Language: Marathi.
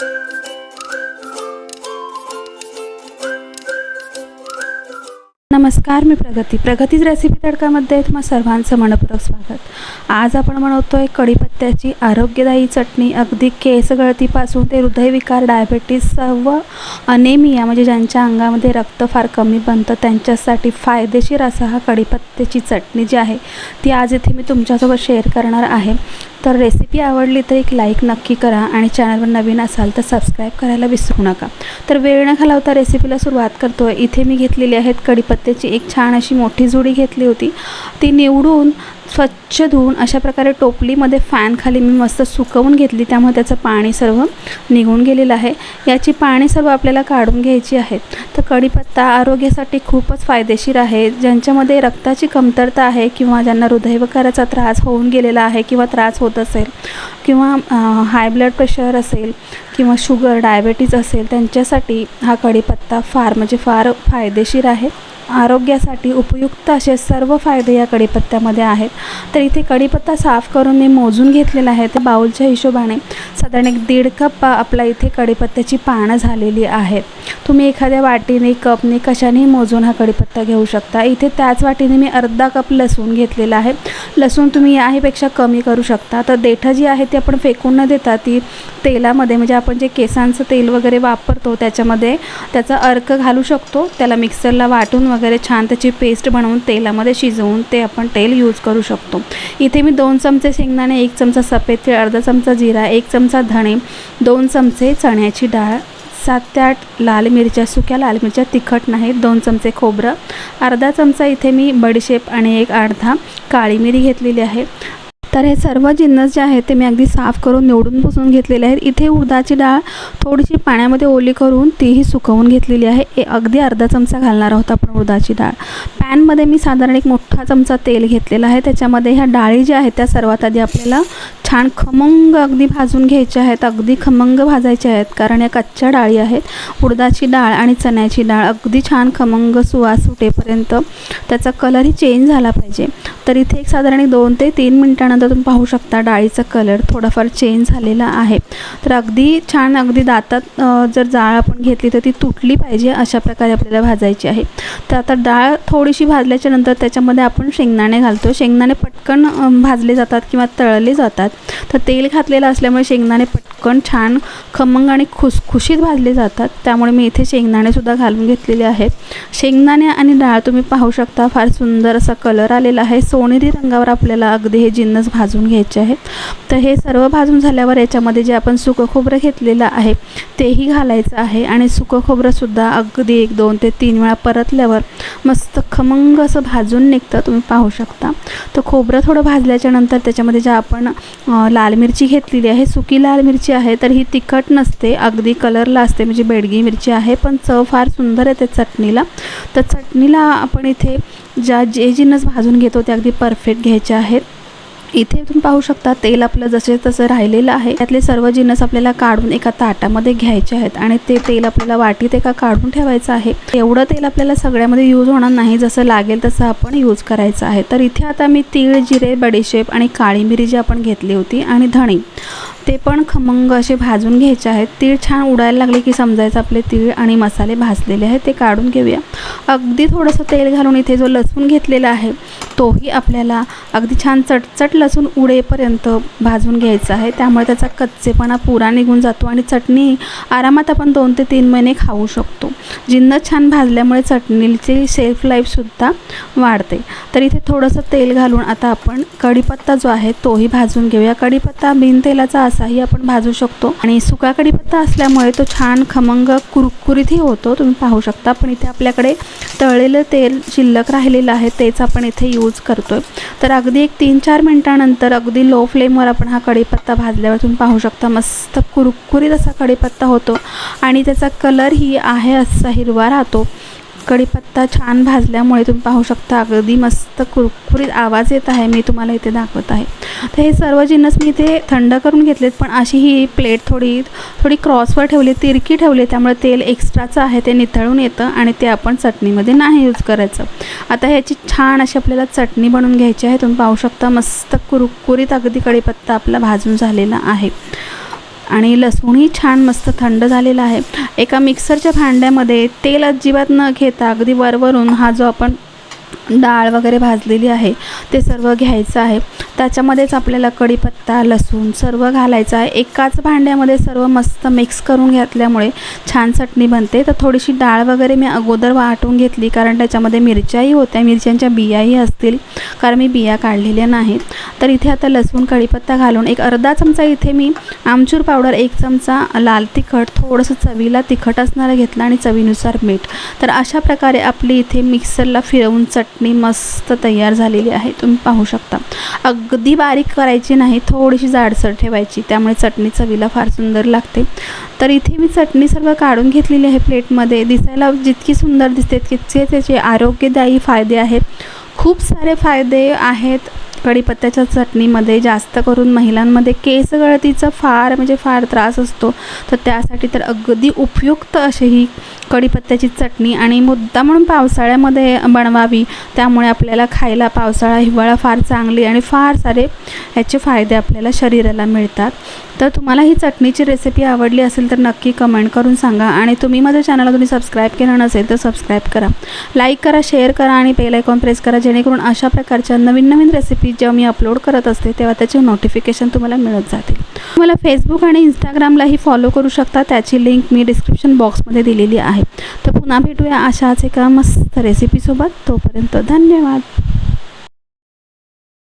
thank you नमस्कार मी प्रगती. प्रगतीच रेसिपी तडकामध्ये तुम्हा सर्वांचं मनपूर्वक स्वागत. आज आपण बनवतो आहे कढीपत्त्याची आरोग्यदायी चटणी. अगदी केस गळतीपासून ते हृदयविकार डायबेटीस सर्व अनेमिया म्हणजे ज्यांच्या अंगामध्ये रक्त फार कमी बनतं त्यांच्यासाठी फायदेशीर असा हा कढीपत्त्याची चटणी जी आहे ती आज इथे मी तुमच्यासोबत शेअर करणार आहे. तर रेसिपी आवडली तर एक लाईक नक्की करा आणि चॅनलवर नवीन असाल तर सबस्क्राईब करायला विसरू नका. तर वेळ न घालवता रेसिपीला सुरुवात करतो आहे इथे मी घेतलेली आहेत त्याची एक छान अशी मोठी जुडी घेतली होती. ती निवडून स्वच्छ धुवून अशा प्रकारे टोपलीमध्ये फॅनखाली मी मस्त सुकवून घेतली. त्यामुळे त्याचं पाणी सर्व निघून गेलेलं आहे. याची पाणी सर्व आपल्याला काढून घ्यायची आहेत तर कढीपत्ता आरोग्यासाठी खूपच फायदेशीर आहे. ज्यांच्यामध्ये रक्ताची कमतरता आहे किंवा ज्यांना हृदयविकाराचा त्रास होऊन गेलेला आहे किंवा त्रास होत असेल किंवा हाय ब्लड प्रेशर असेल किंवा शुगर डायबेटीज असेल त्यांच्यासाठी हा कढीपत्ता फार म्हणजे फार फायदेशीर आहे. आरोग्यासाठी उपयुक्त असे सर्व फायदे या कढीपत्त्यामध्ये आहेत. तर इथे कढीपत्ता साफ करून मी मोजून घेतलेला आहे. तर बाऊलच्या हिशोबाने साधारण एक दीड कप आपला इथे कढीपत्त्याची पानं झालेली आहेत. तुम्ही एखाद्या वाटीने कपने कशानेही मोजून हा कढीपत्ता घेऊ शकता. इथे त्याच वाटीने मी अर्धा कप लसूण घेतलेला आहे. लसूण तुम्ही याहीपेक्षा कमी करू शकता. तर देठं जी आहे ती आपण फेकून न देता ती तेलामध्ये म्हणजे आपण जे केसांचं तेल वगैरे वापरतो त्याच्यामध्ये त्याचा अर्क घालू शकतो. त्याला मिक्सरला वाटून वगैरे छान त्याची पेस्ट बनवून तेलामध्ये शिजवून ते आपण तेल यूज करू शकतो. इथे मी दोन चमचे शेंगदाणे एक चमचा सफेद तीळ अर्धा चमचा जिरा एक चमचा धणे दोन चमचे चण्याची डाळ सात ते आठ लाल मिरच्या सुक्या लाल मिरच्या तिखट नाहीत दोन चमचे खोबरं. अर्धा चमचा इथे मी बडीशेप आणि एक अर्धा काळी मिरी घेतलेली आहे. तर हे सर्व जिन्नस जे आहेत ते मी अगदी साफ करून निवडून पुसून घेतलेले आहेत. इथे उडदाची डाळ थोडीशी पाण्यामध्ये ओली करून तीही सुकवून घेतलेली आहे. ए अगदी अर्धा चमचा घालणार आहोत आपण उडदाची डाळ. पॅनमध्ये मी साधारण एक मोठा चमचा तेल घेतलेला आहे. त्याच्यामध्ये ह्या डाळी ज्या आहेत त्या सर्वात आधी आपल्याला छान खमंग अगदी भाजून घ्यायच्या आहेत. अगदी खमंग भाजायच्या आहेत कारण या कच्च्या डाळी आहेत. उडदाची डाळ आणि चण्याची डाळ अगदी छान खमंग सुवास सुटेपर्यंत त्याचा कलरही चेंज झाला पाहिजे. तर इथे एक साधारण दोन ते तीन मिनटानंतर तुम्ही पाहू शकता डाळीचा कलर थोडाफार चेंज झालेला आहे. तर अगदी छान अगदी दातात जर डाळ आपण घेतली तर ती तुटली पाहिजे अशा प्रकारे आपल्याला भाजायची आहे. तर आता डाळ थोडीशी भाजल्याच्या नंतर त्याच्यामध्ये आपण शेंगदाणे घालतो शेंगदाणे पटकन भाजले जातात किंवा तळले जातात. तर तेल घातलेलं असल्यामुळे शेंगदाणे पटकन छान खमंग आणि खुसखुशीत भाजले जातात. त्यामुळे मी इथे शेंगदाणेसुद्धा घालून घेतलेले आहेत. शेंगदाणे आणि डाळ तुम्ही पाहू शकता फार सुंदर असा कलर आलेला आहे. सोनेरी रंगावर आपल्याला अगदी हे जिन्नस भाजून घ्यायचे आहेत. तर हे सर्व भाजून झाल्यावर याच्यामध्ये जे आपण सुकं खोबरं घेतलेलं आहे तेही घालायचं आहे. आणि सुकं खोबरंसुद्धा अगदी एक दोन ते तीन वेळा परतल्यावर मस्त खमंग असं भाजून निघतं तुम्ही पाहू शकता. तर खोबरं थोडं भाजल्याच्या नंतर त्याच्यामध्ये ज्या आपण लाल मिरची घेतलेली आहे सुकी लाल मिरची आहे तर ही तिखट नसते अगदी कलरला असते म्हणजे बेडगी मिरची आहे पण चव फार सुंदर येते चटणीला. तर चटणीला आपण इथे ज्या जे जिन्नस भाजून घेतो ते अगदी परफेक्ट घ्यायचे आहेत. इथे तुम्ही पाहू शकता तेल आपलं जसे तसं राहिलेलं आहे. त्यातले सर्व जिन्नस आपल्याला काढून एका ताटामध्ये घ्यायचे आहेत आणि ते तेल आपल्याला वाटीत एका काढून ठेवायचं आहे. एवढं तेल आपल्याला सगळ्यामध्ये यूज होणार नाही. जसं लागेल तसं आपण यूज करायचं आहे. तर इथे आता मी तीळ जिरे बडीशेप आणि काळी मिरी जी आपण घेतली होती आणि धणे ते पण खमंग असे भाजून घ्यायचे आहेत. तीळ छान उडायला लागले की समजायचं आपले तीळ आणि मसाले भाजलेले आहेत ते काढून घेऊया. अगदी थोडंसं तेल घालून इथे जो लसूण घेतलेला आहे तोही आपल्याला अगदी छान चटचट लसूण उडेपर्यंत भाजून घ्यायचं आहे. त्यामुळे त्याचा कच्चेपणा पुरा निघून जातो आणि चटणी आरामात आपण दोन ते तीन महिने खाऊ शकतो. जिन्न छान भाजल्यामुळे चटणीची सेल्फ लाईफसुद्धा वाढते. तर इथे थोडंसं तेल घालून आता आपण कढीपत्ता जो आहे तोही भाजून घेऊया. कढीपत्ता बिनतेलाचा असाही आपण भाजू शकतो. आणि सुका कढीपत्ता असल्यामुळे तो छान खमंग कुरकुरीतही होतो. तुम्ही पाहू शकता. पण इथे आपल्याकडे तळलेलं तेल शिल्लक राहिलेलं आहे. तेच आपण इथे यूज करतो आहे तर अगदी एक तीन चार मिनटं मिनिटानंतर अगदी लो फ्लेमवर आपण हा कढीपत्ता भाजल्यावर तुम्ही पाहू शकता मस्त कुरकुरीत असा कढीपत्ता होतो. आणि त्याचा कलरही आहे असा हिरवा राहतो. कढीपत्ता छान भाजल्यामुळे तुम्ही पाहू शकता अगदी मस्त कुरकुरीत आवाज येत आहे मी तुम्हाला इथे दाखवत आहे. तर हे सर्व जिन्नस मी इथे थंड करून घेतलेत पण अशी ही प्लेट थोडी थोडी क्रॉसवर ठेवली तिरकी ठेवली त्यामुळे तेल एक्स्ट्राचं आहे ते निथळून येतं आणि ते आपण चटणीमध्ये नाही यूज करायचं. आता ह्याची छान अशी आपल्याला चटणी बनवून घ्यायची आहे तुम्ही पाहू शकता मस्त कुरकुरीत अगदी कढीपत्ता आपला भाजून झालेला आहे. आणि लसूणही छान मस्त थंड झालेला आहे. एका मिक्सरच्या भांड्यामध्ये तेल अजिबात न घेता अगदी वरवरून हा जो आपण डाळ वगैरे भाजलेली आहे ते सर्व घ्यायचं आहे. त्याच्यामध्येच आपल्याला कढीपत्ता लसूण सर्व घालायचं आहे. एकाच भांड्यामध्ये सर्व मस्त मिक्स करून घेतल्यामुळे छान चटणी बनते. तर थोडीशी डाळ वगैरे मी अगोदर वाटून घेतली कारण त्याच्यामध्ये मिरच्याही होत्या. मिरच्यांच्या बियाही असतील कारण मी बिया काढलेल्या नाहीत. तर इथे आता लसूण कढीपत्ता घालून एक अर्धा चमचा इथे मी आमचूर पावडर एक चमचा लाल तिखट थोडंसं चवीला तिखट असणारं घेतलं आणि चवीनुसार मीठ. तर अशा प्रकारे आपली इथे मिक्सरला फिरवून चटणी मस्त तयार झालेली आहे तुम्ही पाहू शकता. अगदी बारीक करायची नाही थोडीशी जाडसर ठेवायची त्यामुळे चटणी चवीला फार सुंदर लागते. तर इथे मी चटणी सर्व काढून घेतलेली आहे प्लेटमध्ये. दिसायला जितकी सुंदर दिसते तितके त्याचे आरोग्यदायी फायदे आहेत. खूप सारे फायदे आहेत. कढीपत्त्याच्या चटणीमध्ये जास्त करून महिलांमध्ये केस गळतीचा फार म्हणजे फार त्रास असतो. तर त्यासाठी तर अगदी उपयुक्त अशी ही कढीपत्त्याची चटणी आणि मुद्दा म्हणून पावसाळ्यामध्ये बनवावी. त्यामुळे आपल्याला खायला पावसाळा हिवाळा फार चांगली आणि फार सारे ह्याचे फायदे आपल्याला शरीराला मिळतात. तर तुम्हाला ही चटणीची रेसिपी आवडली असेल तर नक्की कमेंट करून सांगा आणि तुम्ही माझ्या चॅनलला तुम्ही सबस्क्राईब केलं नसेल तर सबस्क्राईब करा. लाईक करा शेअर करा आणि बेल आयकॉन प्रेस करा जेणेकरून अशा प्रकारच्या नवीन नवीन रेसिपी जेव्हा मी अपलोड करत असते तेव्हा त्याचे नोटिफिकेशन तुम्हाला मिळत जातील मला फेसबुक आणि इंस्टाग्रामलाही फॉलो करू शकता. त्याची लिंक मी डिस्क्रिप्शन बॉक्समध्ये दिलेली आहे. तर पुन्हा भेटूया अशाच एका मस्त रेसिपीसोबत तोपर्यंत धन्यवाद.